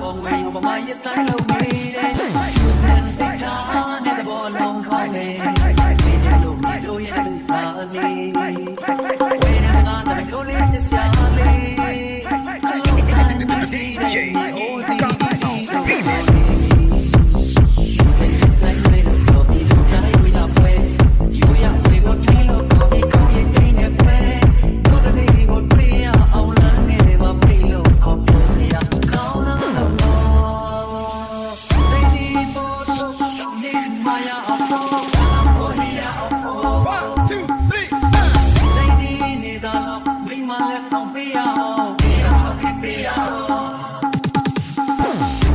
ပုံမေဘမရတိုင်းလုံးနေတဲ့စက်စိတ်ထားတဲ့ဘောလုံးခေါင်းနေ မိမလည်းဆောင်ပေးရအောင်ပေးရအောင်ပေးရအောင်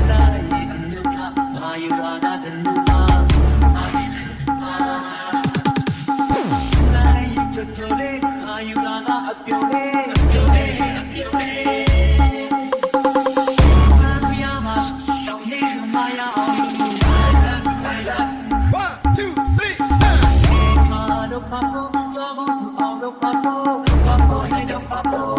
ဒါရည်ဒီလူကမာယူအာနာဒလူပါမာယူအာနာဒါရည်ချိုချိုလေးမာယူအာနာအပြုံးလေးအပြုံးလေးအပြုံးလေးပါတော့ပါတော့တော့ပါတော့ 啊。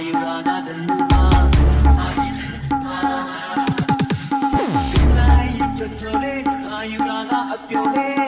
you are.